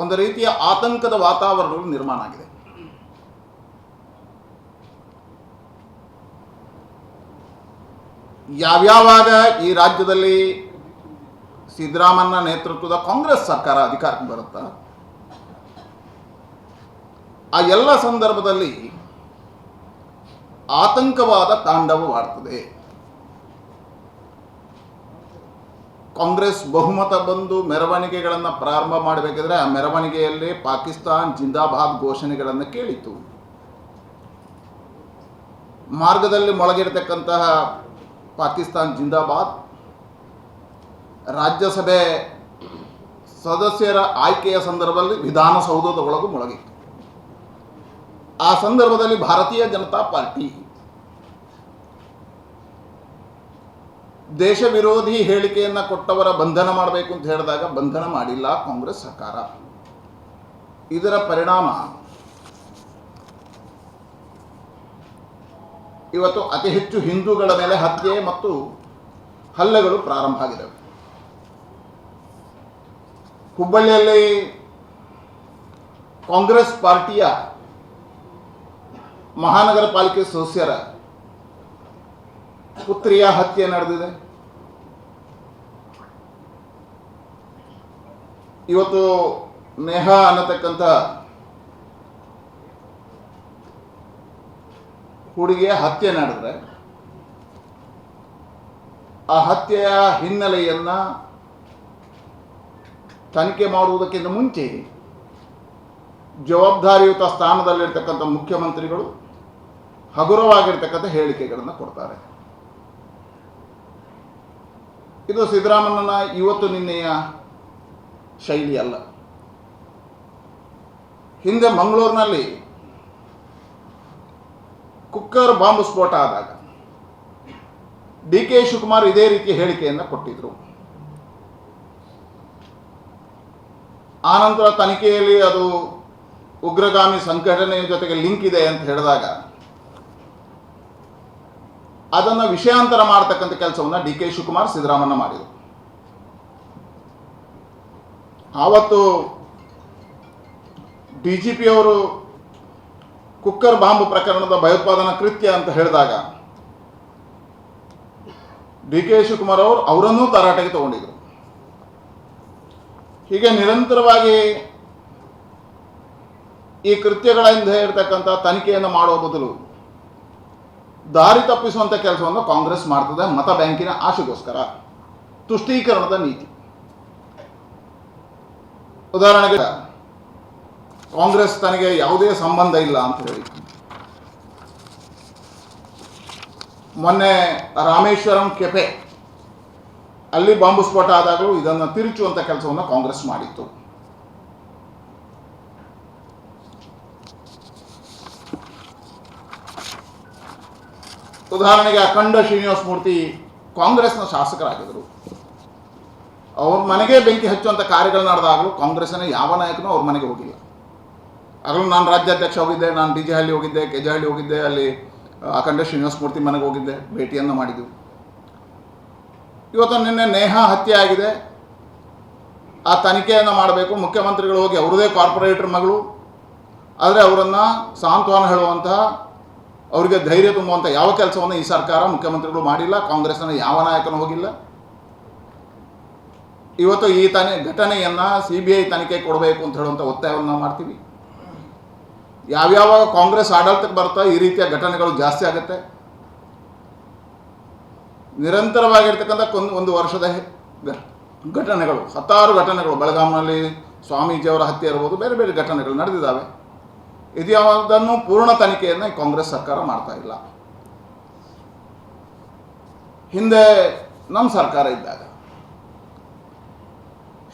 ಒಂದು ರೀತಿಯ ಆತಂಕದ ವಾತಾವರಣವು ನಿರ್ಮಾಣ ಆಗಿದೆ. ಯಾವ್ಯಾವಾಗ ಈ ರಾಜ್ಯದಲ್ಲಿ ಸಿದ್ದರಾಮಯ್ಯ ನೇತೃತ್ವದ ಕಾಂಗ್ರೆಸ್ ಸರ್ಕಾರ ಅಧಿಕಾರಕ್ಕೆ ಬರುತ್ತಾ, ಆ ಎಲ್ಲ ಸಂದರ್ಭದಲ್ಲಿ ಆತಂಕವಾದ ತಾಂಡವವಾಡ್ತದೆ ಕಾಂಗ್ರೆಸ್ ಬಹುಮತ ಬಂದು ಮೆರವಣಿಗೆಗಳನ್ನು ಪ್ರಾರಂಭ ಮಾಡಬೇಕಿದ್ರೆ ಆ ಮೆರವಣಿಗೆಯಲ್ಲಿ ಪಾಕಿಸ್ತಾನ್ ಜಿಂದಾಬಾದ್ ಘೋಷಣೆಗಳನ್ನು ಕೇಳಿತು ಮಾರ್ಗದಲ್ಲಿ ಮೊಳಗಿರತಕ್ಕಂತಹ ಪಾಕಿಸ್ತಾನ್ ಜಿಂದಾಬಾದ್ ರಾಜ್ಯಸಭೆ ಸದಸ್ಯರ ಆಯ್ಕೆಯ ಸಂದರ್ಭದಲ್ಲಿ ವಿಧಾನಸೌಧದ ಒಳಗೂ ಮೊಳಗಿತ್ತು. ಆ ಸಂದರ್ಭದಲ್ಲಿ ಭಾರತೀಯ ಜನತಾ ಪಾರ್ಟಿ ದೇಶ ವಿರೋಧಿ ಹೇಳಿಕೆಯನ್ನು ಕೊಟ್ಟವರ ಬಂಧನ ಮಾಡಬೇಕು ಅಂತ ಹೇಳಿದಾಗ ಬಂಧನ ಮಾಡಿಲ್ಲ ಕಾಂಗ್ರೆಸ್ ಸರ್ಕಾರ. ಇದರ ಪರಿಣಾಮ ಇವತ್ತು ಅತಿ ಹೆಚ್ಚು ಹಿಂದೂಗಳ ಮೇಲೆ ಹತ್ಯೆ ಮತ್ತು ಹಲ್ಲೆಗಳು ಪ್ರಾರಂಭ ಆಗಿದ್ದಾವೆ ಹುಬ್ಬಳ್ಳಿಯಲ್ಲಿ ಕಾಂಗ್ರೆಸ್ ಪಾರ್ಟಿಯ ಮಹಾನಗರ ಪಾಲಿಕೆ ಸದಸ್ಯರ ಪುತ್ರಿಯ ಹತ್ಯೆ ನಡೆದಿದೆ. ಇವತ್ತು ನೇಹಾ ಅನ್ನತಕ್ಕಂಥ ಹುಡುಗಿಯ ಹತ್ಯೆ ನಡೆದ್ರೆ ಆ ಹತ್ಯೆಯ ಹಿನ್ನೆಲೆಯನ್ನ ತನಿಖೆ ಮಾಡುವುದಕ್ಕಿಂತ ಮುಂಚೆ ಜವಾಬ್ದಾರಿಯುತ ಸ್ಥಾನದಲ್ಲಿರ್ತಕ್ಕಂಥ ಮುಖ್ಯಮಂತ್ರಿಗಳು ಹಗುರವಾಗಿರ್ತಕ್ಕಂಥ ಹೇಳಿಕೆಗಳನ್ನು ಕೊಡ್ತಾರೆ. ಇದು ಸಿದ್ದರಾಮಣ್ಣನ ಇವತ್ತು ನಿನ್ನೆಯ ಶೈಲಿ ಅಲ್ಲ. ಹಿಂದೆ ಮಂಗಳೂರಿನಲ್ಲಿ ಕುಕ್ಕರ್ ಬಾಂಬ್ ಸ್ಫೋಟ ಆದಾಗ ಡಿ ಕೆ ಶಿವಕುಮಾರ್ ಇದೇ ರೀತಿಯ ಹೇಳಿಕೆಯನ್ನು ಕೊಟ್ಟಿದ್ರು. ಆನಂತರ ತನಿಖೆಯಲ್ಲಿ ಅದು ಉಗ್ರಗಾಮಿ ಸಂಘಟನೆಯ ಜೊತೆಗೆ ಲಿಂಕ್ ಇದೆ ಅಂತ ಹೇಳಿದಾಗ ಅದನ್ನು ವಿಷಯಾಂತರ ಮಾಡತಕ್ಕಂಥ ಕೆಲಸವನ್ನು ಡಿ ಕೆ ಶಿವಕುಮಾರ್ ಸಿದ್ದರಾಮಣ್ಣ ಮಾಡಿದರು. ಆವತ್ತು ಡಿ ಜಿ ಪಿ ಅವರು ಕುಕ್ಕರ್ ಬಾಂಬ್ ಪ್ರಕರಣದ ಭಯೋತ್ಪಾದನಾ ಕೃತ್ಯ ಅಂತ ಹೇಳಿದಾಗ ಡಿ ಕೆ ಶಿವಕುಮಾರ್ ಅವರು ಅವರನ್ನೂ ತರಾಟೆಗೆ ತಗೊಂಡಿದ್ರು. ಹೀಗೆ ನಿರಂತರವಾಗಿ ಈ ಕೃತ್ಯಗಳಿಂದ ಇರತಕ್ಕಂಥ ತನಿಖೆಯನ್ನು ಮಾಡುವ ಬದಲು ದಾರಿ ತಪ್ಪಿಸುವಂಥ ಕೆಲಸವನ್ನು ಕಾಂಗ್ರೆಸ್ ಮಾಡ್ತದೆ ಮತ ಬ್ಯಾಂಕಿನ ಆಶೆಗೋಸ್ಕರ, ತುಷ್ಟೀಕರಣದ ನೀತಿ. ಉದಾಹರಣೆಗೆ, ಕಾಂಗ್ರೆಸ್ ತನಗೆ ಯಾವುದೇ ಸಂಬಂಧ ಇಲ್ಲ ಅಂತ ಹೇಳಿ. ಮೊನ್ನೆ ರಾಮೇಶ್ವರಂ ಕೆಫೆ ಅಲ್ಲಿ ಬಾಂಬು ಸ್ಫೋಟ ಆದಾಗಲೂ ಇದನ್ನು ತಿರುಚುವಂಥ ಕೆಲಸವನ್ನು ಕಾಂಗ್ರೆಸ್ ಮಾಡಿತ್ತು. ಉದಾಹರಣೆಗೆ ಅಖಂಡ ಶ್ರೀನಿವಾಸ ಮೂರ್ತಿ ಕಾಂಗ್ರೆಸ್ನ ಶಾಸಕರಾಗಿದ್ದರು. ಅವ್ರ ಮನೆಗೆ ಬೆಂಕಿ ಹಚ್ಚುವಂಥ ಕಾರ್ಯಗಳು ನಡೆದಾಗಲೂ ಕಾಂಗ್ರೆಸ್ನ ಯಾವ ನಾಯಕನೂ ಅವ್ರ ಮನೆಗೆ ಹೋಗಿಲ್ಲ. ಆಗಲೂ ನಾನು ರಾಜ್ಯಾಧ್ಯಕ್ಷ ಹೋಗಿದ್ದೆ, ನಾನು ಡಿ ಜೆ ಹಳ್ಳಿ ಹೋಗಿದ್ದೆ, ಕೆ ಜೆ ಹಳ್ಳಿ ಹೋಗಿದ್ದೆ, ಅಲ್ಲಿ ಅಖಂಡ ಶ್ರೀನಿವಾಸ ಮೂರ್ತಿ ಮನೆಗೆ ಹೋಗಿದ್ದೆ, ಭೇಟಿಯನ್ನು ಮಾಡಿದ್ದು ಇವತ್ತು ನಿನ್ನೆ ನೇಹಾ ಹತ್ಯೆ ಆಗಿದೆ. ಆ ತನಿಖೆಯನ್ನು ಮಾಡಬೇಕು. ಮುಖ್ಯಮಂತ್ರಿಗಳು ಹೋಗಿ ಅವರದೇ ಕಾರ್ಪೊರೇಟರ್ ಮಗಳು. ಆದರೆ ಅವರನ್ನು ಸಾಂತ್ವನ ಹೇಳುವಂತಹ, ಅವರಿಗೆ ಧೈರ್ಯ ತುಂಬುವಂಥ ಯಾವ ಕೆಲಸವನ್ನು ಈ ಸರ್ಕಾರ ಮುಖ್ಯಮಂತ್ರಿಗಳು ಮಾಡಿಲ್ಲ ಕಾಂಗ್ರೆಸ್ನ ಯಾವ ನಾಯಕನೂ ಹೋಗಿಲ್ಲ. ಇವತ್ತು ಈ ತನಿ ಘಟನೆಯನ್ನು ಸಿ ಬಿ ಐ ತನಿಖೆ ಕೊಡಬೇಕು ಅಂತ ಹೇಳುವಂಥ ಒತ್ತಾಯವನ್ನು ಮಾಡ್ತೀವಿ. ಯಾವ್ಯಾವ ಕಾಂಗ್ರೆಸ್ ಆಡಳಿತಕ್ಕೆ ಬರ್ತಾ ಈ ರೀತಿಯ ಘಟನೆಗಳು ಜಾಸ್ತಿ ಆಗುತ್ತೆ. ನಿರಂತರವಾಗಿರ್ತಕ್ಕಂಥ ಒಂದು ಒಂದು ವರ್ಷದ ಘಟನೆಗಳು, ಹತ್ತಾರು ಘಟನೆಗಳು, ಬೆಳಗಾಂನಲ್ಲಿ ಸ್ವಾಮೀಜಿಯವರ ಹತ್ಯೆ ಇರ್ಬೋದು, ಬೇರೆ ಬೇರೆ ಘಟನೆಗಳು ನಡೆದಿದ್ದಾವೆ. ಇದು ಯಾವುದನ್ನು ಪೂರ್ಣ ತನಿಖೆಯನ್ನು ಕಾಂಗ್ರೆಸ್ ಸರ್ಕಾರ ಮಾಡ್ತಾ ಇಲ್ಲ. ಹಿಂದೆ ನಮ್ಮ ಸರ್ಕಾರ ಇದ್ದಾಗ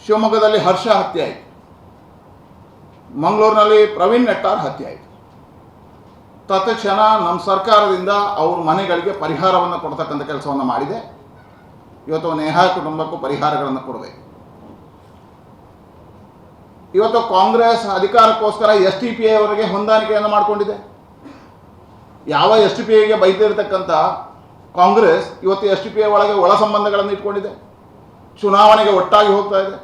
ಶಿವಮೊಗ್ಗದಲ್ಲಿ ಹರ್ಷ ಹತ್ಯೆ ಆಯಿತು. ಮಂಗಳೂರಿನಲ್ಲಿ ಪ್ರವೀಣ್ ನೆಟ್ಟಾರ್ ಹತ್ಯೆ ಆಯಿತು. ತತ್ಕ್ಷಣ ನಮ್ಮ ಸರ್ಕಾರದಿಂದ ಅವ್ರ ಮನೆಗಳಿಗೆ ಪರಿಹಾರವನ್ನು ಕೊಡ್ತಕ್ಕಂಥ ಕೆಲಸವನ್ನು ಮಾಡಿದೆ. ಇವತ್ತು ನೇಹಾ ಕುಟುಂಬಕ್ಕೂ ಪರಿಹಾರಗಳನ್ನು ಕೊಡಬೇಕು. ಇವತ್ತು ಕಾಂಗ್ರೆಸ್ ಅಧಿಕಾರಕ್ಕೋಸ್ಕರ ಎಸ್ ಟಿ ಪಿ ಅವರಿಗೆ ಹೊಂದಾಣಿಕೆಯನ್ನು ಮಾಡಿಕೊಂಡಿದೆ. ಯಾವ ಎಸ್ ಟಿ ಪಿ ಐಗೆ ಬೈತಿರ್ತಕ್ಕಂಥ ಕಾಂಗ್ರೆಸ್ ಇವತ್ತು ಎಸ್ ಟಿ ಪಿ ಒಳಗೆ ಒಳ ಸಂಬಂಧಗಳನ್ನು ಇಟ್ಕೊಂಡಿದೆ. ಚುನಾವಣೆಗೆ ಒಟ್ಟಾಗಿ ಹೋಗ್ತಾ ಇದೆ.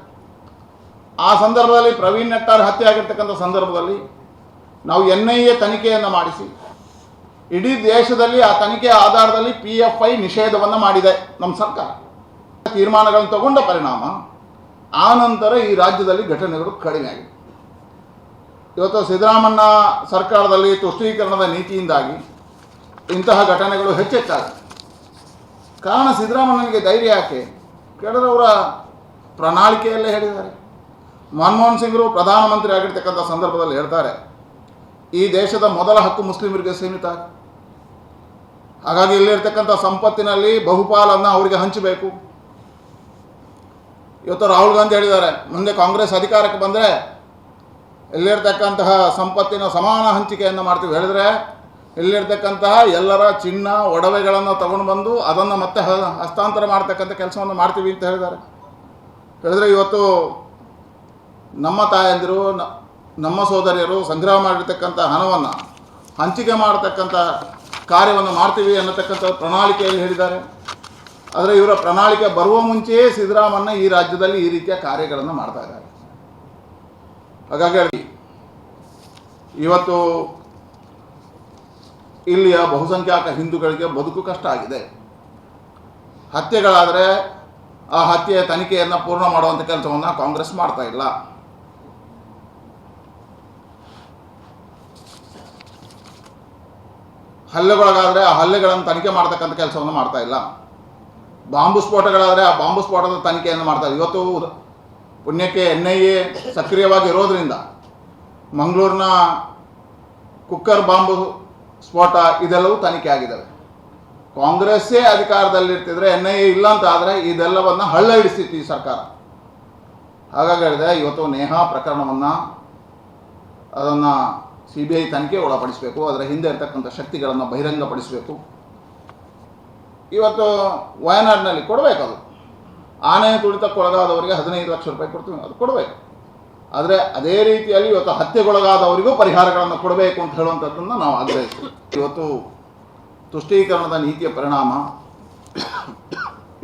ಆ ಸಂದರ್ಭದಲ್ಲಿ ಪ್ರವೀಣ್ ನೆಟ್ಟಾರ್ ಹತ್ಯೆ ಆಗಿರ್ತಕ್ಕಂಥ ಸಂದರ್ಭದಲ್ಲಿ ನಾವು ಎನ್ ಐ ಎ ತನಿಖೆಯನ್ನು ಮಾಡಿಸಿ. ಇಡೀ ದೇಶದಲ್ಲಿ ಆ ತನಿಖೆಯ ಆಧಾರದಲ್ಲಿ ಪಿ ಎಫ್ ಐ ನಿಷೇಧವನ್ನು ಮಾಡಿದೆ ನಮ್ಮ ಸರ್ಕಾರ. ತೀರ್ಮಾನಗಳನ್ನು ತಗೊಂಡ ಪರಿಣಾಮ ಆ ನಂತರ ಈ ರಾಜ್ಯದಲ್ಲಿ ಘಟನೆಗಳು ಕಡಿಮೆ ಆಗಿದೆ. ಇವತ್ತು ಸಿದ್ದರಾಮಣ್ಣ ಸರ್ಕಾರದಲ್ಲಿ ತುಷ್ಟೀಕರಣದ ನೀತಿಯಿಂದಾಗಿ ಇಂತಹ ಘಟನೆಗಳು ಹೆಚ್ಚೆಚ್ಚಾಗಿದೆ. ಕಾರಣ ಸಿದ್ದರಾಮಣ್ಣನಿಗೆ ಧೈರ್ಯ ಯಾಕೆ? ಕೇಳಿದ್ರೆ ಅವರ ಪ್ರಣಾಳಿಕೆಯಲ್ಲೇ ಹೇಳಿದ್ದಾರೆ. ಮನಮೋಹನ್ ಸಿಂಗ್ರು ಪ್ರಧಾನಮಂತ್ರಿ ಆಗಿರ್ತಕ್ಕಂಥ ಸಂದರ್ಭದಲ್ಲಿ ಹೇಳ್ತಾರೆ, ಈ ದೇಶದ ಮೊದಲ ಹಕ್ಕು ಮುಸ್ಲಿಮರಿಗೆ ಸೀಮಿತ. ಹಾಗಾಗಿ ಇಲ್ಲಿರ್ತಕ್ಕಂಥ ಸಂಪತ್ತಿನಲ್ಲಿ ಬಹುಪಾಲನ್ನು ಅವರಿಗೆ ಹಂಚಬೇಕು. ಇವತ್ತು ರಾಹುಲ್ ಗಾಂಧಿ ಹೇಳಿದ್ದಾರೆ, ಮುಂದೆ ಕಾಂಗ್ರೆಸ್ ಅಧಿಕಾರಕ್ಕೆ ಬಂದರೆ ಇಲ್ಲಿರ್ತಕ್ಕಂತಹ ಸಂಪತ್ತಿನ ಸಮಾನ ಹಂಚಿಕೆಯನ್ನು ಮಾಡ್ತೀವಿ. ಹೇಳಿದರೆ ಇಲ್ಲಿರ್ತಕ್ಕಂತಹ ಎಲ್ಲರ ಚಿನ್ನ, ಒಡವೆಗಳನ್ನು ತಗೊಂಡು ಬಂದು ಅದನ್ನು ಮತ್ತೆ ಹಸ್ತಾಂತರ ಮಾಡ್ತಕ್ಕಂಥ ಕೆಲಸವನ್ನು ಮಾಡ್ತೀವಿ ಅಂತ ಹೇಳಿದ್ದಾರೆ. ಹೇಳಿದ್ರೆ ಇವತ್ತು ನಮ್ಮ ತಾಯಂದಿರು ನಮ್ಮ ಸೋದರಿಯರು ಸಂಗ್ರಹ ಮಾಡಿರ್ತಕ್ಕಂಥ ಹಣವನ್ನು, ಹಂಚಿಕೆ ಮಾಡತಕ್ಕಂಥ ಕಾರ್ಯವನ್ನು ಮಾಡ್ತೀವಿ ಅನ್ನತಕ್ಕಂಥ ಪ್ರಣಾಳಿಕೆಯಲ್ಲಿ ಹೇಳಿದ್ದಾರೆ. ಆದರೆ ಇವರ ಪ್ರಣಾಳಿಕೆ ಬರುವ ಮುಂಚೆಯೇ ಸಿದ್ದರಾಮಣ್ಣ ಈ ರಾಜ್ಯದಲ್ಲಿ ಈ ರೀತಿಯ ಕಾರ್ಯಗಳನ್ನು ಮಾಡ್ತಾ ಇದ್ದಾರೆ. ಹಾಗಾಗಿ ಇವತ್ತು ಇಲ್ಲಿಯ ಬಹುಸಂಖ್ಯಾತ ಹಿಂದೂಗಳಿಗೆ ಬದುಕು ಕಷ್ಟ ಆಗಿದೆ. ಹತ್ಯೆಗಳಾದರೆ ಆ ಹತ್ಯೆಯ ತನಿಖೆಯನ್ನು ಪೂರ್ಣ ಮಾಡುವಂಥ ಕೆಲಸವನ್ನು ಕಾಂಗ್ರೆಸ್ ಮಾಡ್ತಾ ಇಲ್ಲ. ಹಲ್ಲೆಗೊಳಗಾದರೆ ಆ ಹಲ್ಲೆಗಳನ್ನು ತನಿಖೆ ಮಾಡ್ತಕ್ಕಂಥ ಕೆಲಸವನ್ನು ಮಾಡ್ತಾ ಇಲ್ಲ. ಬಾಂಬು ಸ್ಫೋಟಗಳಾದರೆ ಆ ಬಾಂಬು ಸ್ಫೋಟದ ತನಿಖೆಯನ್ನು ಮಾಡ್ತಾರೆ ಇವತ್ತು ಪುಣ್ಯಕ್ಕೆ ಎನ್ ಐ ಎ ಸಕ್ರಿಯವಾಗಿ ಇರೋದ್ರಿಂದ ಮಂಗಳೂರಿನ ಕುಕ್ಕರ್ ಬಾಂಬು ಸ್ಫೋಟ ಇದೆಲ್ಲವೂ ತನಿಖೆ ಆಗಿದ್ದಾವೆ. ಕಾಂಗ್ರೆಸ್ಸೇ ಅಧಿಕಾರದಲ್ಲಿರ್ತಿದ್ರೆ ಎನ್ ಐ ಎ ಇಲ್ಲ ಅಂತ ಆದರೆ ಇದೆಲ್ಲವನ್ನು ಹಳ್ಳ ಹಿಡಿಸ್ತಿತ್ತು ಈ ಸರ್ಕಾರ. ಹಾಗಾಗಿ ಹೇಳಿದೆ, ಇವತ್ತು ನೇಹಾ ಪ್ರಕರಣವನ್ನು, ಅದನ್ನು ಸಿ ಬಿ ಐ ತನಿಖೆ ಒಳಪಡಿಸಬೇಕು, ಅದರ ಹಿಂದೆ ಇರತಕ್ಕಂಥ ಶಕ್ತಿಗಳನ್ನು ಬಹಿರಂಗಪಡಿಸಬೇಕು. ಇವತ್ತು ವಯನಾಡಿನಲ್ಲಿ ಕೊಡಬೇಕು ಅದು. ಆನೆ ತುಳಿತಕ್ಕೊಳಗಾದವರಿಗೆ ಹದಿನೈದು ಲಕ್ಷ ರೂಪಾಯಿ ಕೊಡ್ತೀವಿ, ಅದು ಕೊಡಬೇಕು. ಆದರೆ ಅದೇ ರೀತಿಯಲ್ಲಿ ಇವತ್ತು ಹತ್ಯೆಗೊಳಗಾದವರಿಗೂ ಪರಿಹಾರಗಳನ್ನು ಕೊಡಬೇಕು ಅಂತ ಹೇಳುವಂಥದ್ದನ್ನು ನಾವು ಆಗ್ರಹಿಸ್ತೀವಿ. ಇವತ್ತು ತುಷ್ಟೀಕರಣದ ನೀತಿಯ ಪರಿಣಾಮ,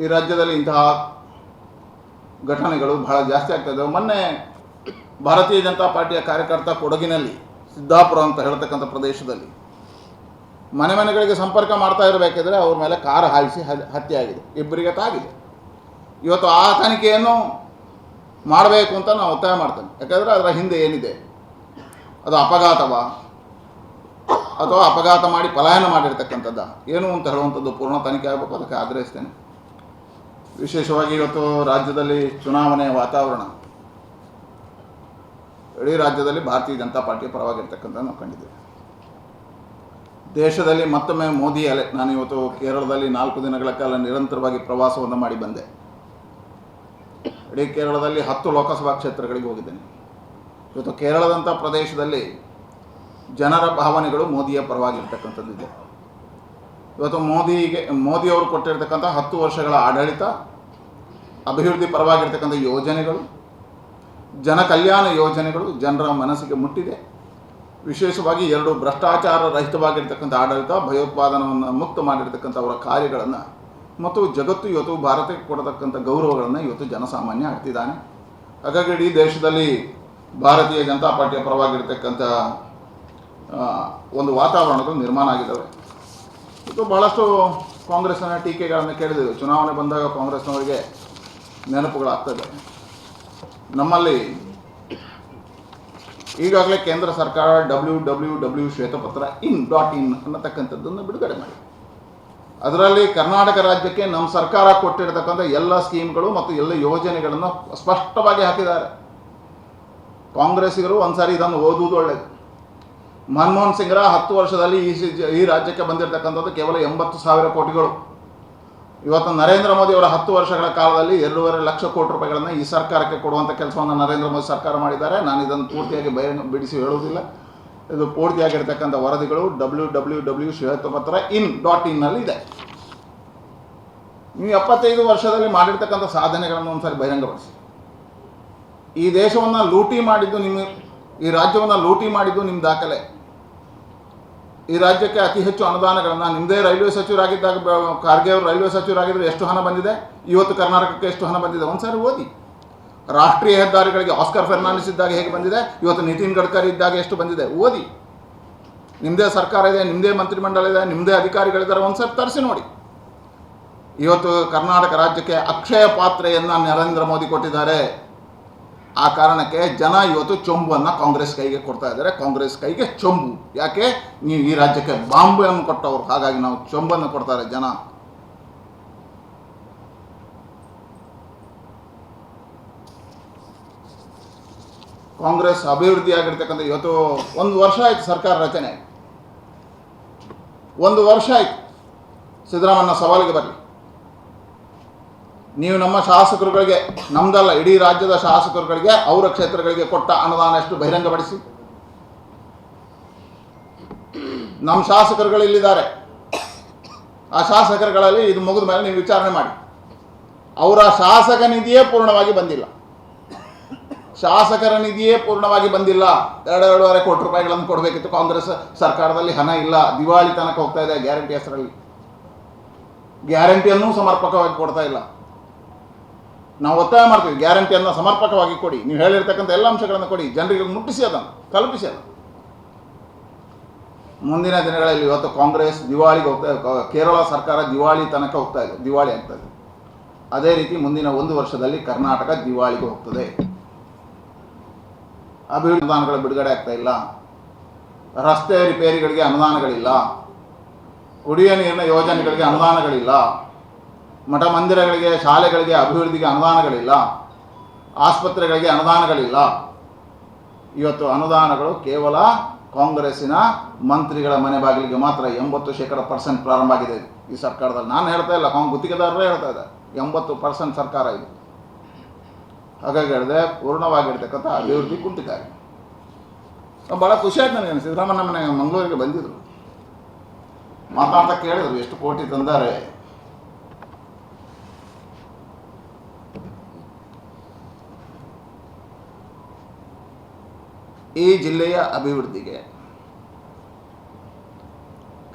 ಈ ರಾಜ್ಯದಲ್ಲಿ ಇಂತಹ ಘಟನೆಗಳು ಬಹಳ ಜಾಸ್ತಿ ಆಗ್ತಾ ಇದ್ದಾವೆ ಮೊನ್ನೆ ಭಾರತೀಯ ಜನತಾ ಪಾರ್ಟಿಯ ಕಾರ್ಯಕರ್ತ ಕೊಡಗಿನಲ್ಲಿ ಸಿದ್ದಾಪುರ ಅಂತ ಹೇಳ್ತಕ್ಕಂಥ ಪ್ರದೇಶದಲ್ಲಿ ಮನೆ ಮನೆಗಳಿಗೆ ಸಂಪರ್ಕ ಮಾಡ್ತಾ ಇರಬೇಕಿದ್ರೆ ಅವ್ರ ಮೇಲೆ ಕಾರ್ ಹಾಯಿಸಿ ಹತ್ಯೆ ಆಗಿದೆ ಇಬ್ಬರಿಗೆ ತಾಗಿದೆ. ಇವತ್ತು ಆ ತನಿಖೆಯನ್ನು ಮಾಡಬೇಕು ಅಂತ ನಾವು ಒತ್ತಾಯ ಮಾಡ್ತೇನೆ. ಯಾಕಂದರೆ ಅದರ ಹಿಂದೆ ಏನಿದೆ? ಅದು ಅಪಘಾತವಾ? ಅಥವಾ ಅಪಘಾತ ಮಾಡಿ ಪಲಾಯನ ಮಾಡಿರ್ತಕ್ಕಂಥದ್ದ? ಏನು ಅಂತ ಹೇಳುವಂಥದ್ದು ಪೂರ್ಣ ತನಿಖೆ ಆಗಬೇಕು, ಅದಕ್ಕೆ ಆಗ್ರಹಿಸ್ತೇನೆ ವಿಶೇಷವಾಗಿ ಇವತ್ತು ರಾಜ್ಯದಲ್ಲಿ ಚುನಾವಣೆಯ ವಾತಾವರಣ. ಇಡೀ ರಾಜ್ಯದಲ್ಲಿ ಭಾರತೀಯ ಜನತಾ ಪಾರ್ಟಿಯ ಪರವಾಗಿರ್ತಕ್ಕಂಥ ನಾವು ಕಂಡಿದ್ದೇವೆ. ದೇಶದಲ್ಲಿ ಮತ್ತೊಮ್ಮೆ ಮೋದಿ ಅಲೆ, ನಾನು ಇವತ್ತು ಕೇರಳದಲ್ಲಿ ನಾಲ್ಕು ದಿನಗಳ ಕಾಲ ನಿರಂತರವಾಗಿ ಪ್ರವಾಸವನ್ನು ಮಾಡಿ ಬಂದೆ. ಇಡೀ ಕೇರಳದಲ್ಲಿ ಹತ್ತು ಲೋಕಸಭಾ ಕ್ಷೇತ್ರಗಳಿಗೆ ಹೋಗಿದ್ದೇನೆ. ಇವತ್ತು ಕೇರಳದಂಥ ಪ್ರದೇಶದಲ್ಲಿ ಜನರ ಭಾವನೆಗಳು ಮೋದಿಯ ಪರವಾಗಿರ್ತಕ್ಕಂಥದ್ದಿದೆ ಇವತ್ತು ಮೋದಿಗೆ, ಮೋದಿಯವರು ಕೊಟ್ಟಿರ್ತಕ್ಕಂಥ ಹತ್ತು ವರ್ಷಗಳ ಆಡಳಿತ, ಅಭಿವೃದ್ಧಿ ಪರವಾಗಿರ್ತಕ್ಕಂಥ ಯೋಜನೆಗಳು ಜನ ಕಲ್ಯಾಣ ಯೋಜನೆಗಳು ಜನರ ಮನಸ್ಸಿಗೆ ಮುಟ್ಟಿದೆ. ವಿಶೇಷವಾಗಿ ಎರಡು ಭ್ರಷ್ಟಾಚಾರ ರಹಿತವಾಗಿರ್ತಕ್ಕಂಥ ಆಡಳಿತ, ಭಯೋತ್ಪಾದನವನ್ನು ಮುಕ್ತ ಮಾಡಿರ್ತಕ್ಕಂಥ ಅವರ ಕಾರ್ಯಗಳನ್ನು ಮತ್ತು ಜಗತ್ತು ಇವತ್ತು ಭಾರತಕ್ಕೆ ಕೊಡತಕ್ಕಂಥ ಗೌರವಗಳನ್ನು ಇವತ್ತು ಜನಸಾಮಾನ್ಯ ಆಗ್ತಿದ್ದಾನೆ. ಹಾಗಾಗಿ ಇಡೀ ದೇಶದಲ್ಲಿ ಭಾರತೀಯ ಜನತಾ ಪಾರ್ಟಿಯ ಪರವಾಗಿರ್ತಕ್ಕಂಥ ಒಂದು ವಾತಾವರಣಗಳು ನಿರ್ಮಾಣ ಆಗಿದ್ದಾವೆ. ಇದು ಭಾಳಷ್ಟು ಕಾಂಗ್ರೆಸ್ನ ಟೀಕೆಗಳನ್ನು ಕೇಳಿದ್ದೇವೆ. ಚುನಾವಣೆ ಬಂದಾಗ ಕಾಂಗ್ರೆಸ್ನವರಿಗೆ ನೆನಪುಗಳಾಗ್ತದೆ. ನಮ್ಮಲ್ಲಿ ಈಗಾಗಲೇ ಕೇಂದ್ರ ಸರ್ಕಾರ ಡಬ್ಲ್ಯೂ ಡಬ್ಲ್ಯೂ ಡಬ್ಲ್ಯೂ ಶ್ವೇತಪತ್ರ ಇನ್ ಡಾಟ್ ಇನ್ ಅನ್ನತಕ್ಕಂಥದ್ದನ್ನು ಬಿಡುಗಡೆ ಮಾಡಿ ಅದರಲ್ಲಿ ಕರ್ನಾಟಕ ರಾಜ್ಯಕ್ಕೆ ನಮ್ಮ ಸರ್ಕಾರ ಕೊಟ್ಟಿರತಕ್ಕಂಥ ಎಲ್ಲ ಸ್ಕೀಮ್ಗಳು ಮತ್ತು ಎಲ್ಲ ಯೋಜನೆಗಳನ್ನು ಸ್ಪಷ್ಟವಾಗಿ ಹಾಕಿದ್ದಾರೆ. ಕಾಂಗ್ರೆಸ್ಸಿಗರು ಒಂದ್ಸಾರಿ ಇದನ್ನು ಓದುವುದು ಒಳ್ಳೆಯದು ಮನಮೋಹನ್ ಸಿಂಗ್ರ ಹತ್ತು ವರ್ಷದಲ್ಲಿ ಈ ಈ ರಾಜ್ಯಕ್ಕೆ ಬಂದಿರತಕ್ಕಂಥದ್ದು ಕೇವಲ ಎಂಬತ್ತು ಸಾವಿರ ಕೋಟಿಗಳು. ಇವತ್ತು ನರೇಂದ್ರ ಮೋದಿ ಅವರ ಹತ್ತು ವರ್ಷಗಳ ಕಾಲದಲ್ಲಿ ಎರಡೂವರೆ ಲಕ್ಷ ಕೋಟಿ ರೂಪಾಯಿಗಳನ್ನು ಈ ಸರ್ಕಾರಕ್ಕೆ ಕೊಡುವಂಥ ಕೆಲಸವನ್ನು ನರೇಂದ್ರ ಮೋದಿ ಸರ್ಕಾರ ಮಾಡಿದ್ದಾರೆ. ನಾನು ಇದನ್ನು ಪೂರ್ತಿಯಾಗಿ ಬಹಿರಂಗ ಬಿಡಿಸಿ ಹೇಳುವುದಿಲ್ಲ. ಇದು ಪೂರ್ತಿಯಾಗಿರ್ತಕ್ಕಂಥ ವರದಿಗಳು ಡಬ್ಲ್ಯೂ ಡಬ್ಲ್ಯೂ ಡಬ್ಲ್ಯೂ ಶಿವತ್ತೊಂಬತ್ತರ ಇನ್ ಡಾಟ್ ಇನ್ನಲ್ಲಿ ಇದೆ. ನೀವು ಎಪ್ಪತ್ತೈದು ವರ್ಷದಲ್ಲಿ ಮಾಡಿರ್ತಕ್ಕಂಥ ಸಾಧನೆಗಳನ್ನು ಒಂದ್ಸರಿ ಬಹಿರಂಗಪಡಿಸಿ. ಈ ದೇಶವನ್ನು ಲೂಟಿ ಮಾಡಿದ್ದು ನಿಮ್ಮ ಈ ರಾಜ್ಯವನ್ನು ಲೂಟಿ ಮಾಡಿದ್ದು ನಿಮ್ಮ ದಾಖಲೆ. ಈ ರಾಜ್ಯಕ್ಕೆ ಅತಿ ಹೆಚ್ಚು ಅನುದಾನಗಳನ್ನು ನಿಮ್ಮದೇ ರೈಲ್ವೆ ಸಚಿವರಾಗಿದ್ದಾಗ ಖಾರ್ಗೆ ಅವರು ರೈಲ್ವೆ ಸಚಿವರಾಗಿದ್ದರೆ ಎಷ್ಟು ಹಣ ಬಂದಿದೆ? ಇವತ್ತು ಕರ್ನಾಟಕಕ್ಕೆ ಎಷ್ಟು ಹಣ ಬಂದಿದೆ? ಒಂದ್ಸಾರಿ ಓದಿ. ರಾಷ್ಟ್ರೀಯ ಹೆದ್ದಾರಿಗಳಿಗೆ ಆಸ್ಕರ್ ಫೆರ್ನಾಂಡಿಸ್ ಇದ್ದಾಗ ಹೇಗೆ ಬಂದಿದೆ? ಇವತ್ತು ನಿತಿನ್ ಗಡ್ಕರಿ ಇದ್ದಾಗ ಎಷ್ಟು ಬಂದಿದೆ? ಓದಿ. ನಿಮ್ಮದೇ ಸರ್ಕಾರ ಇದೆ ನಿಮ್ಮದೇ ಮಂತ್ರಿಮಂಡಲ ಇದೆ ನಿಮ್ಮದೇ ಅಧಿಕಾರಿಗಳಿದ್ದಾರೆ ಒಂದು ಸಾರಿ ತರಿಸಿ ನೋಡಿ. ಇವತ್ತು ಕರ್ನಾಟಕ ರಾಜ್ಯಕ್ಕೆ ಅಕ್ಷಯ ಪಾತ್ರೆಯನ್ನು ನರೇಂದ್ರ ಮೋದಿ ಕೊಟ್ಟಿದ್ದಾರೆ. ಆ ಕಾರಣಕ್ಕೆ ಜನ ಇವತ್ತು ಚೊಂಬನ್ನು ಕಾಂಗ್ರೆಸ್ ಕೈಗೆ ಕೊಡ್ತಾ ಇದ್ದಾರೆ. ಕಾಂಗ್ರೆಸ್ ಕೈಗೆ ಚೊಂಬು. ಯಾಕೆ? ನೀವು ಈ ರಾಜ್ಯಕ್ಕೆ ಬಾಂಬೆಯನ್ನು ಕೊಟ್ಟವರು. ಹಾಗಾಗಿ ನಾವು ಚೊಂಬನ್ನು ಕೊಡ್ತಾರೆ ಜನ. ಕಾಂಗ್ರೆಸ್ ಅಭಿವೃದ್ಧಿ ಆಗಿರ್ತಕ್ಕಂಥ ಇವತ್ತು ಒಂದು ವರ್ಷ ಆಯ್ತು ಸರ್ಕಾರ ರಚನೆ. ಒಂದು ವರ್ಷ ಆಯ್ತು. ಸಿದ್ದರಾಮಯ್ಯ ಸವಾಲಿಗೆ ಬರಲಿ. ನೀವು ನಮ್ಮ ಶಾಸಕರುಗಳಿಗೆ, ನಮ್ದಲ್ಲ, ಇಡೀ ರಾಜ್ಯದ ಶಾಸಕರುಗಳಿಗೆ, ಅವರ ಕ್ಷೇತ್ರಗಳಿಗೆ ಕೊಟ್ಟ ಅನುದಾನ ಎಷ್ಟು ಬಹಿರಂಗಪಡಿಸಿ? ನಮ್ಮ ಶಾಸಕರುಗಳು ಇಲ್ಲಿದ್ದಾರೆ. ಆ ಶಾಸಕರುಗಳಲ್ಲಿ ಇದು ಮುಗಿದ ಮೇಲೆ ನೀವು ವಿಚಾರಣೆ ಮಾಡಿ. ಅವರ ಶಾಸಕ ನಿಧಿಯೇ ಪೂರ್ಣವಾಗಿ ಬಂದಿಲ್ಲ. ಶಾಸಕರ ನಿಧಿಯೇ ಪೂರ್ಣವಾಗಿ ಬಂದಿಲ್ಲ. ಎರಡು, ಎರಡೂವರೆ ಕೋಟಿ ರೂಪಾಯಿಗಳನ್ನು ಕೊಡಬೇಕಿತ್ತು ಕಾಂಗ್ರೆಸ್ ಸರ್ಕಾರದಲ್ಲಿ ಹಣ ಇಲ್ಲ. ದಿವಾಳಿ ತನಕ ಹೋಗ್ತಾ ಇದೆ ಗ್ಯಾರಂಟಿ ಹೆಸರಲ್ಲಿ. ಗ್ಯಾರಂಟಿಯನ್ನು ಸಮರ್ಪಕವಾಗಿ ಕೊಡ್ತಾ ಇಲ್ಲ. ನಾವು ಒತ್ತಾಯ ಮಾಡ್ತೀವಿ ಗ್ಯಾರಂಟಿಯನ್ನು ಸಮರ್ಪಕವಾಗಿ ಕೊಡಿ. ನೀವು ಹೇಳಿರ್ತಕ್ಕಂಥ ಎಲ್ಲ ಅಂಶಗಳನ್ನು ಕೊಡಿ. ಜನರಿಗೆ ಮುಟ್ಟಿಸಿ ಅದನ್ನು, ತಲುಪಿಸಿ ಅದನ್ನು. ಮುಂದಿನ ದಿನಗಳಲ್ಲಿ ಇವತ್ತು ಕಾಂಗ್ರೆಸ್ ದಿವಾಳಿಗೆ ಹೋಗ್ತಾ ಕೇರಳ ಸರ್ಕಾರ ದಿವಾಳಿ ತನಕ ಹೋಗ್ತಾ ಇದೆ, ದಿವಾಳಿ ಆಗ್ತಾ ಇದೆ. ಅದೇ ರೀತಿ ಮುಂದಿನ ಒಂದು ವರ್ಷದಲ್ಲಿ ಕರ್ನಾಟಕ ದಿವಾಳಿಗೆ ಹೋಗ್ತದೆ. ಅಭಿವೃದ್ಧಿ ಅನುದಾನಗಳು ಬಿಡುಗಡೆ ಆಗ್ತಾ ಇಲ್ಲ. ರಸ್ತೆ ರಿಪೇರಿಗಳಿಗೆ ಅನುದಾನಗಳಿಲ್ಲ. ಕುಡಿಯುವ ನೀರಿನ ಯೋಜನೆಗಳಿಗೆ ಅನುದಾನಗಳಿಲ್ಲ. ಮಠ ಮಂದಿರಗಳಿಗೆ ಶಾಲೆಗಳಿಗೆ ಅಭಿವೃದ್ಧಿಗೆ ಅನುದಾನಗಳಿಲ್ಲ. ಆಸ್ಪತ್ರೆಗಳಿಗೆ ಅನುದಾನಗಳಿಲ್ಲ. ಇವತ್ತು ಅನುದಾನಗಳು ಕೇವಲ ಕಾಂಗ್ರೆಸ್ಸಿನ ಮಂತ್ರಿಗಳ ಮನೆ ಬಾಗಿಲಿಗೆ ಮಾತ್ರ ಎಂಬತ್ತು ಶೇಕಡ ಪರ್ಸೆಂಟ್ ಪ್ರಾರಂಭ ಆಗಿದೆ. ಈ ಸರ್ಕಾರದಲ್ಲಿ ನಾನು ಹೇಳ್ತಾ ಇಲ್ಲ, ಕಾಂಗ್ ಗುತ್ತಿಗೆದಾರರೇ ಹೇಳ್ತಾ ಇದ್ದಾರೆ. ಎಂಬತ್ತು ಪರ್ಸೆಂಟ್ ಸರ್ಕಾರ ಇದೆ. ಹಾಗಾಗಿ ಹೇಳಿದೆ ಪೂರ್ಣವಾಗಿರ್ತಕ್ಕಂಥ ಅಭಿವೃದ್ಧಿ ಕುಂಠಿತ ಆಗಿದೆ. ಭಾಳ ಆಯ್ತು ನನಗೆ ಸಿದ್ದರಾಮಯ್ಯ ಮನೆ ಮಂಗಳೂರಿಗೆ ಬಂದಿದ್ರು. ಮಾತಾಡ್ತಾ ಕೇಳಿದ್ರು ಎಷ್ಟು ಕೋಟಿ ತಂದಾರೆ. ಈ ಜಿಲ್ಲೆಯ ಅಭಿವೃದ್ಧಿಗೆ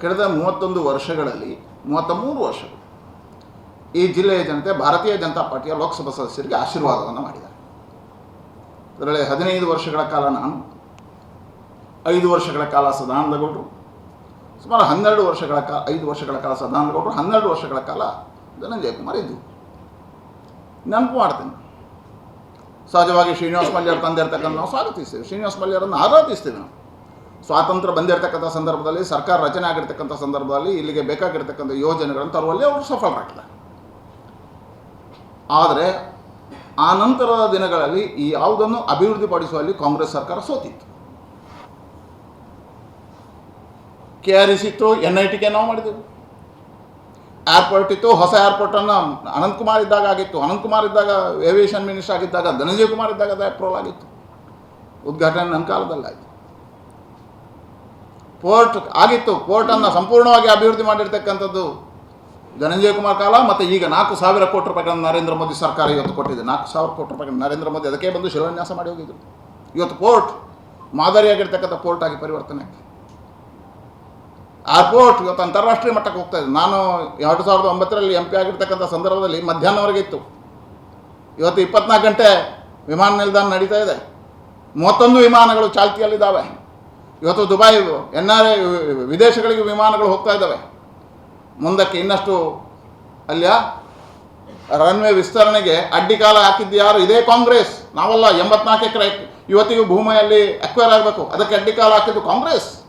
ಕಳೆದ ಮೂವತ್ತೊಂದು ವರ್ಷಗಳಲ್ಲಿ ಮೂವತ್ತ ಮೂರು ವರ್ಷಗಳು, ಈ ಜಿಲ್ಲೆಯ ಜನತೆ ಭಾರತೀಯ ಜನತಾ ಪಾರ್ಟಿಯ ಲೋಕಸಭಾ ಸದಸ್ಯರಿಗೆ ಆಶೀರ್ವಾದವನ್ನು ಮಾಡಿದ್ದಾರೆ. ಅದರಲ್ಲಿ ಹದಿನೈದು ವರ್ಷಗಳ ಕಾಲ ನಾನು, ಐದು ವರ್ಷಗಳ ಕಾಲ ಸದಾನಂದಗೌಡರು, ಸುಮಾರು ಹನ್ನೆರಡು ವರ್ಷಗಳ ಕಾಲ ಐದು ವರ್ಷಗಳ ಕಾಲ ಸದಾನಂದಗೌಡರು, ಹನ್ನೆರಡು ವರ್ಷಗಳ ಕಾಲ ಧನಂಜಯ ಕುಮಾರ್ ಇದ್ದು ನೆನಪು ಮಾಡ್ತೀನಿ. ಸಹಜವಾಗಿ ಶ್ರೀನಿವಾಸ ಮಲ್ಯರು ತಂದಿರ್ತಕ್ಕಂಥ ನಾವು ಸ್ವಾಗತಿಸ್ತೀವಿ. ಶ್ರೀನಿವಾಸ ಮಲ್ಯರನ್ನು ಆರಾಧಿಸ್ತೀವಿ ನಾವು. ಸ್ವಾತಂತ್ರ್ಯ ಬಂದಿರತಕ್ಕಂಥ ಸಂದರ್ಭದಲ್ಲಿ, ಸರ್ಕಾರ ರಚನೆ ಆಗಿರ್ತಕ್ಕಂಥ ಸಂದರ್ಭದಲ್ಲಿ, ಇಲ್ಲಿಗೆ ಬೇಕಾಗಿರ್ತಕ್ಕಂಥ ಯೋಜನೆಗಳನ್ನು ತರುವಲ್ಲಿ ಅವರು ಸಫಲರಾಗ್ತಾರೆ ಆದರೆ, ಆ ನಂತರದ ದಿನಗಳಲ್ಲಿ ಈ ಯಾವುದನ್ನು ಅಭಿವೃದ್ಧಿಪಡಿಸುವಲ್ಲಿ ಕಾಂಗ್ರೆಸ್ ಸರ್ಕಾರ ಸೋತಿತ್ತು. ಕೆ ಆರ್ ಎಸ್ ಇತ್ತು, ಎನ್ ಐ ಟಿಗೆ ನಾವು ಮಾಡಿದೆವು. ಏರ್ಪೋರ್ಟ್ ಇತ್ತು, ಹೊಸ ಏರ್ಪೋರ್ಟನ್ನು ಅನಂತಕುಮಾರ್ ಇದ್ದಾಗ ಆಗಿತ್ತು. ಅನಂತಕುಮಾರ್ ಇದ್ದಾಗ ಏವಿಯೇಷನ್ ಮಿನಿಸ್ಟರ್ ಆಗಿದ್ದಾಗ, ಧನಂಜಯ ಕುಮಾರ್ ಇದ್ದಾಗ ಅದು ಅಪ್ರೂವಲ್ ಆಗಿತ್ತು. ಉದ್ಘಾಟನೆ ನನ್ನ ಕಾಲದಲ್ಲಿ ಆಯಿತು. ಪೋರ್ಟ್ ಆಗಿತ್ತು. ಪೋರ್ಟನ್ನು ಸಂಪೂರ್ಣವಾಗಿ ಅಭಿವೃದ್ಧಿ ಮಾಡಿರ್ತಕ್ಕಂಥದ್ದು ಧನಂಜಯ ಕುಮಾರ್ ಕಾಲ ಮತ್ತು ಈಗ ನಾಲ್ಕು ಸಾವಿರ ಕೋಟಿ ರೂಪಾಯಿಗಳನ್ನು ನರೇಂದ್ರ ಮೋದಿ ಸರ್ಕಾರ ಇವತ್ತು ಕೊಟ್ಟಿದೆ. ನಾಲ್ಕು ಸಾವಿರ ಕೋಟಿ ರೂಪಾಯಿ ನರೇಂದ್ರ ಮೋದಿ ಅದಕ್ಕೆ ಬಂದು ಶಿಲಾನ್ಯಾಸ ಮಾಡಿ ಹೋಗಿದ್ರು. ಇವತ್ತು ಪೋರ್ಟ್ ಮಾದರಿಯಾಗಿರ್ತಕ್ಕಂಥ ಪೋರ್ಟ್ ಆಗಿ ಪರಿವರ್ತನೆ ಆ ಕೋರ್ಟ್ ಇವತ್ತು ಅಂತಾರಾಷ್ಟ್ರೀಯ ಮಟ್ಟಕ್ಕೆ ಹೋಗ್ತಾ ಇದೆ. ನಾನು ಎರಡು ಸಾವಿರದ ಒಂಬತ್ತರಲ್ಲಿ ಎಂ ಪಿ ಆಗಿರ್ತಕ್ಕಂಥ ಸಂದರ್ಭದಲ್ಲಿ ಮಧ್ಯಾಹ್ನವರೆಗೆ ಇತ್ತು. ಇವತ್ತು ಇಪ್ಪತ್ನಾಲ್ಕು ಗಂಟೆ ವಿಮಾನ ನಿಲ್ದಾಣ ನಡೀತಾ ಇದೆ. ಮೂವತ್ತೊಂದು ವಿಮಾನಗಳು ಚಾಲ್ತಿಯಲ್ಲಿದ್ದಾವೆ. ಇವತ್ತು ದುಬೈ ಎನ್ ಆರ್ ಐ ವಿದೇಶಗಳಿಗೆ ವಿಮಾನಗಳು ಹೋಗ್ತಾ ಇದ್ದಾವೆ. ಮುಂದಕ್ಕೆ ಇನ್ನಷ್ಟು ಅಲ್ಲಿಯ ರನ್ವೇ ವಿಸ್ತರಣೆಗೆ ಅಡ್ಡಿಕಾಲ ಹಾಕಿದ್ದು ಯಾರು? ಇದೇ ಕಾಂಗ್ರೆಸ್. ನಾವಲ್ಲ ಎಂಬತ್ನಾಲ್ಕು ಎಕರೆ. ಇವತ್ತಿಗೂ ಭೂಮಿಯಲ್ಲಿ ಅಕ್ವೈರ್ ಆಗಬೇಕು. ಅದಕ್ಕೆ ಅಡ್ಡಿಕಾಲ ಹಾಕಿದ್ದು ಕಾಂಗ್ರೆಸ್.